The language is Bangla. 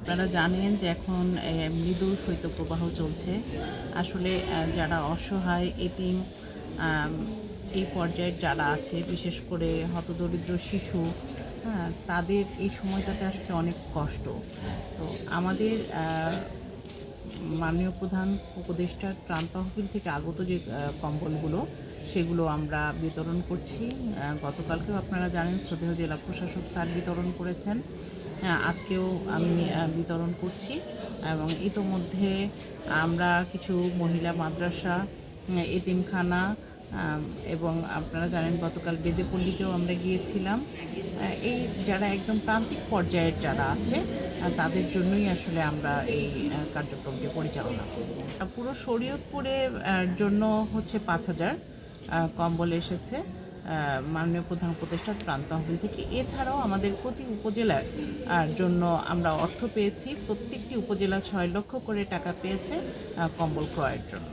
আপনারা জানেন যে এখন মৃদু শৈত্যপ্রবাহ চলছে। আসলে যারা অসহায়, এতিম এই পর্যায়ের যারা আছে, বিশেষ করে হতদরিদ্র শিশু হ্যাঁ তাদের এই সময়টাতে আসলে অনেক কষ্ট। তো আমাদের মাননীয় প্রধান উপদেষ্টার ত্রাণ তহবিল থেকে আগত যে কম্বলগুলো, সেগুলো আমরা বিতরণ করছি। গতকালকেও আপনারা জানেন, শ্রদ্ধেয় জেলা প্রশাসক স্যার বিতরণ করেছেন। আজকেও আমি বিতরণ করছি এবং ইতোমধ্যে আমরা কিছু মহিলা মাদ্রাসা এতিমখানা এবং আপনারা জানেন গতকাল বেদেপল্লীতেও আমরা গিয়েছিলাম। এই যারা একদম প্রান্তিক পর্যায়ের যারা আছে তাদের জন্যই আসলে আমরা এই কার্যক্রমটি পরিচালনা করব পুরো শরীয়তপুরে আহ, জন্য হচ্ছে পাঁচ হাজার কম্বল এসেছে। মাননীয় প্রধান উপদেষ্টা ত্রাণ তহবিল থেকে। এছাড়াও আমাদের প্রতি উপজেলার জন্য আমরা অর্থ পেয়েছি। প্রত্যেকটি উপজেলা ছয় লক্ষ করে টাকা পেয়েছে কম্বল ক্রয়ের জন্য।